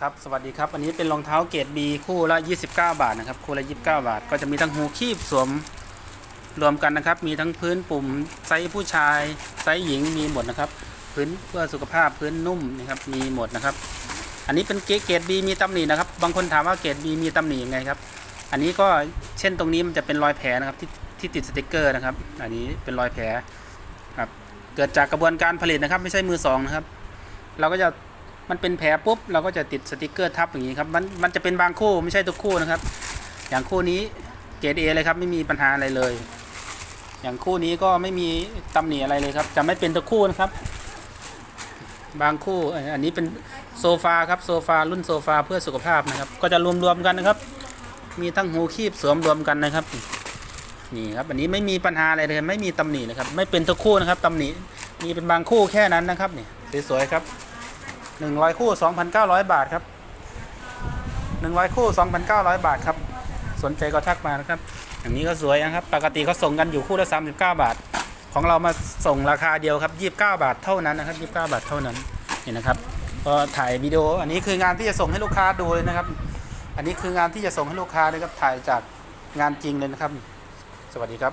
ครับ สวัสดีครับ อันนี้เป็นรองเท้าเกรด B คู่ละ 29 บาทนะครับ คู่ละ 29 บาท ก็จะมีทั้งหูคีบสวมรวมกันนะครับ มีทั้งพื้นปุ่มไซส์ผู้ชาย ไซส์หญิงมีหมดนะครับ พื้นเพื่อสุขภาพพื้นนุ่มนะครับ มีหมดนะครับ อันนี้เป็นเกรด B มีตำหนินะครับ บางคนถามว่าเกรด B มีตำหนิยังไงครับ อันนี้ก็เช่นตรงนี้มันจะเป็นรอยแผลนะครับที่ที่ติดสติกเกอร์นะครับ อันนี้เป็นรอยแผลครับ เกิดจากกระบวนการผลิตนะครับ ไม่ใช่มือสองนะครับ เราก็จะ มันเป็นแผลปุ๊บเราก็จะติดสติกเกอร์ทับอย่างนี้ครับมันมันจะเป็นบางคู่ไม่ใช่ทุกคู่นะครับ อย่างคู่นี้เกรดเอเลยครับไม่มีปัญหาอะไรเลย อย่างคู่นี้ก็ไม่มีตำหนิอะไรเลยครับ จะไม่เป็นทุกคู่นะครับ บางคู่อันนี้เป็นโซฟาครับโซฟารุ่นโซฟาเพื่อสุขภาพนะครับ ก็จะรวมๆกันนะครับ มีทั้งหูคีบสวมรวมกันนะครับนี่ครับอันนี้ไม่มีปัญหาอะไรเลยไม่มีตำหนินะครับ ไม่เป็นทุกคู่นะครับตำหนิมีเป็นบางคู่แค่นั้นนะครับนี่สวยๆครับ หนึ่งร้อยคู่สองพันเก้าร้อยบาทครับหนึ่งร้อยคู่สองพันเก้าร้อยบาทครับ สนใจก็ทักมานะครับ อย่างนี้ก็สวยนะครับ ปกติเขาส่งกันอยู่คู่ละสามสิบเก้าบาท ของเรามาส่งราคาเดียวครับยี่สิบเก้าบาทเท่านั้นนะครับยี่สิบเก้าบาทเท่านั้นเห็นนะครับก็ถ่ายวิดีโออันนี้คืองานที่จะส่งให้ลูกค้าดูเลยนะครับ อันนี้คืองานที่จะส่งให้ลูกค้านะครับถ่ายจากงานจริงเลยนะครับ สวัสดีครับ